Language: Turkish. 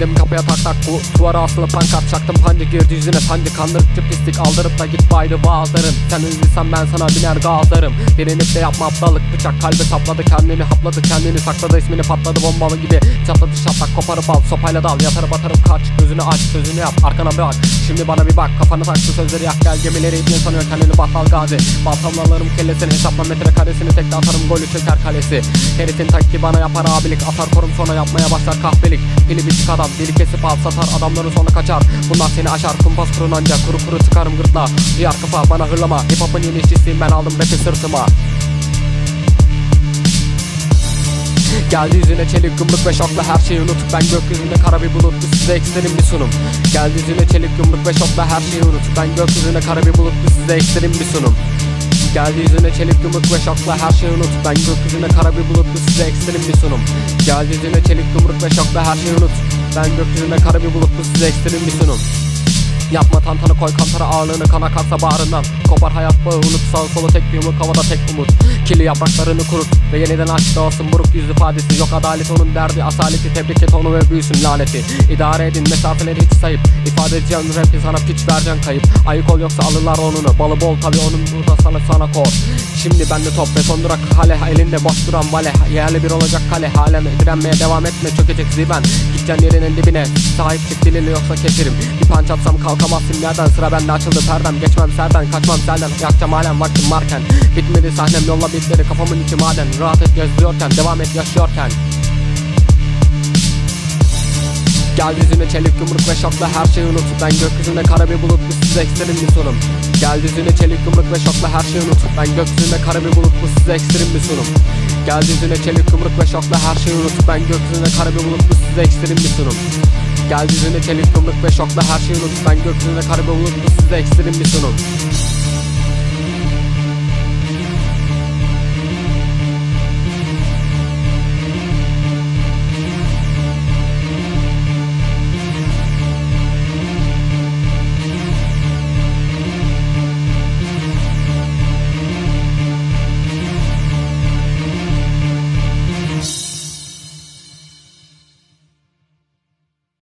Kafaya tak tak bu duvara asılı pankart çaktım pancı girdi yüzüne sancı kandırıcı pislik aldırıp da git baydı vaazlarım Sen hızlıysan ben sana biner gazlarım Direnip de yapma aptallık bıçak kalbe sapladı kendini hapladı kendini sakladı ismini patladı bombalı gibi. Çatladı şaplak koparıp al sopayla dal yatarıp atarıp kaç. Gözünü aç sözünü yap arkana bak. Şimdi bana bir bak kafanı taktı sözleri yak gel gemileri ipin sanıyor kendini battal gazi. Baltamlarım kellesini hesapla metrekaresini tekte atarım golü çeker kalesi. Herifin takki bana yapar abilik atar korum sonra yapmaya başlar kahpelik. Pili bitik adam dili kesip al satar adamların sonu kaçar. Bunlar seni aşar kumpas kurun ancak kuru kuru çıkarım gırtla Diyar kafa bana hırlama hip hop'un yeni işçisiyim ben aldım rapi sırtıma. Geldi yüzüne çelik yumruk ve şokla her şeyi unut. Ben gökyüzünde kara bir bulut bu size ekstrem bir sunum. Geldi yüzüne çelik yumruk ve şokla her şeyi unut. Ben gökyüzüne kara bir bulut bu size ekstrem bir sunum. Geldi yüzüne çelik yumruk ve şokla her şeyi unut. Ben gökyüzüne kara bir bulut bu size ekstrem bir sunum. Geldi yüzüne çelik yumruk ve şokla her şeyi unut Ben gökyüzüne kara bir bulut bu size ekstrem bir sunum Yapma tantanı koy kantara ağırlığını kana kalksa bağrından. Kopar hayat bağı unut sağ solu tek bir yumruk havada tek umut. Kirli yapraklarını kurut ve yeniden aç dağılsın buruk yüz ifadesi Yok adalet onun derdi asaleti. Tebrik et onu ve büyüsün laneti. İdare edin mesafeleri hiç sayıp. İfade edeceğin rapi sana piç vereceksin kayıp. Ayık ol yoksa alırlar onunu. Balı bol tabi onun burada sana sana kor. Şimdi bende top beton durak hale elinde boş duran vale. Yerli bir olacak kale. Halen direnmeye devam etme. Çökecek ziben Gideceksin yerinin dibine sahip çık dilini yoksa keserim Bir panç atsam kalkamazsın yerden sıra bende açıldı perdem. Geçmem serden kaçmam selden yakacağım halen vaktim varken. Bitmedi sahnem yolla bitleri kafamın içi maden. Rahat et yazıyorken devam et yaşıyorken. Gel yüzüne çelik yumruk ve şokla her şeyi unut. Ben gökyüzünde kara bir bulut bu size ekstrem bir sunum. Gel yüzüne çelik yumruk ve şokla her şeyi unut. Ben gökyüzünde kara bir bulut bu size ekstrem bir sunum Gel yüzüne çelik yumruk ve şokla her şeyi unut Ben gökyüzünde kara bir bulut bu size ekstrem bir sunum. Gel yüzüne çelik yumruk ve şokla her şeyi unut Ben gökyüzünde kara bir bulut bu size ekstrem bir sunum